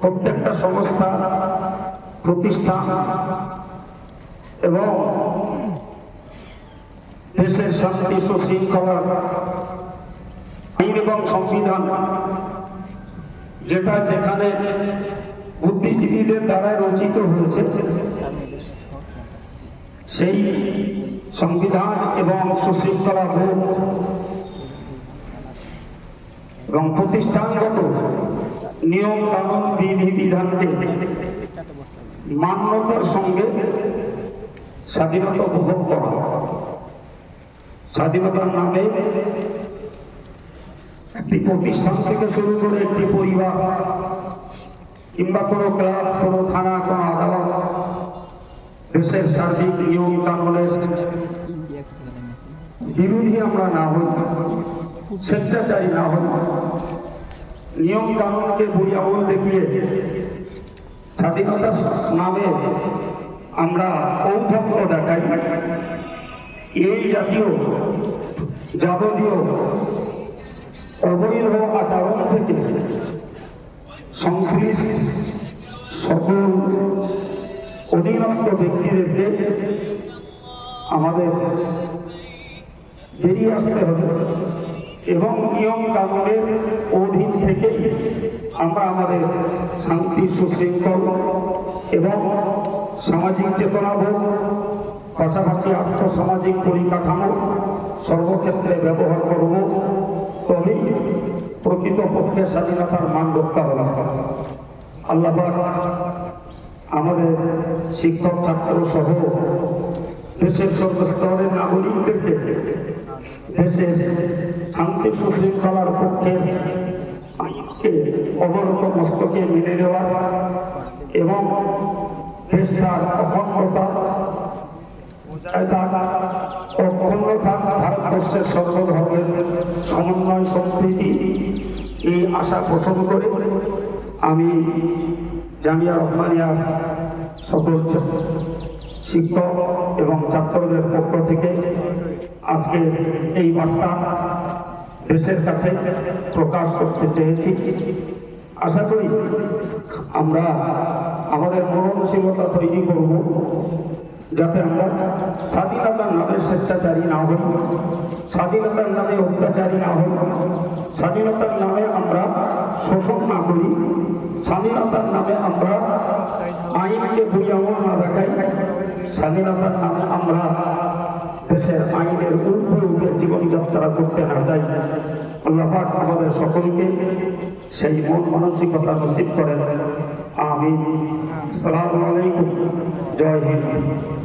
প্রত্যেকটা সংস্থা, প্রতিষ্ঠান এবং দেশের শান্তি সুশৃঙ্খলা আইন এবং সংবিধান, যেটা যেখানে বুদ্ধিজীবীদের দ্বারা রচিত হয়েছে, সেই সংবিধান এবং সুশৃঙ্খলা বোধ এবং প্রতিষ্ঠানগত নিয়ম কানুন বিধি বিধানকে মান্যতার সঙ্গে স্বাধীনতা উপভোগ করা। স্বাধীনতার নামে একটি প্রতিষ্ঠান থেকে শুরু করে একটি পরিবার, কিংবা কোনো ক্লাব, কোনো থানা, কোনো আদালত, দেশের সার্বিক নিয়ম কানুনের বিরোধী আমরা না হই, স্বেচ্ছাচারী না হই। নিয়ম কানুনকে বুড়ি আঙুল দেখিয়ে স্বাধীনতার নামে আমরা ঔদ্ধত্য দেখাই। এই জাতীয় যাবতীয় অবৈধ আচরণ থেকে সংশ্লিষ্ট সকল অধীনস্থ ব্যক্তিদেরকে আমাদের বেরিয়ে আসতে হবে এবং নিয়ম কানুনের আমরা আমাদের শান্তি, সুশৃঙ্খল এবং সামাজিক চেতনাবোধ পাশাপাশি আর্থসামাজিক পরিকাঠামো সর্বক্ষেত্রে ব্যবহার করব, তবেই প্রকৃতপক্ষে স্বাধীনতার মান রক্ষা হবে। আল্লাহ আমাদের শিক্ষক, ছাত্র সহ দেশের সর্বস্তরের নাগরিকদেরকে দেশের শান্তি, সুশৃঙ্খলার পক্ষে অবনত মস্তকে মেনে নেওয়া এবং দেশটার অখণ্ডতা অখণ্ডতা ভারতবর্ষের সর্বধর্মের সমন্বয় সম্প্রীতি, এই আশা পোষণ করে আমি জামিয়া রহমানিয়ার সকল শিক্ষক এবং ছাত্রদের পক্ষ থেকে আজকে এই বার্তা দেশের কাছে প্রকাশ করতে চেয়েছি। আশা করি আমরা আমাদের মননশীলতা তৈরি করব, যাতে আমরা স্বাধীনতার নামে স্বেচ্ছাচারী না হই, স্বাধীনতার নামে অত্যাচারী না হই, স্বাধীনতার নামে আমরা শোষণ না করি, স্বাধীনতার নামে আমরা আইনকে বুঝামো না দেখাই, স্বাধীনতার নামে আমরা দেশের আইনের ঊর্ধ্বে উঠে জীবনযাত্রা করতে না পাক আমাদের সকলকে সেই মন মানসিকতা নসিব করেন। আমি সালাম আলাইকুম। জয় হিন্দ।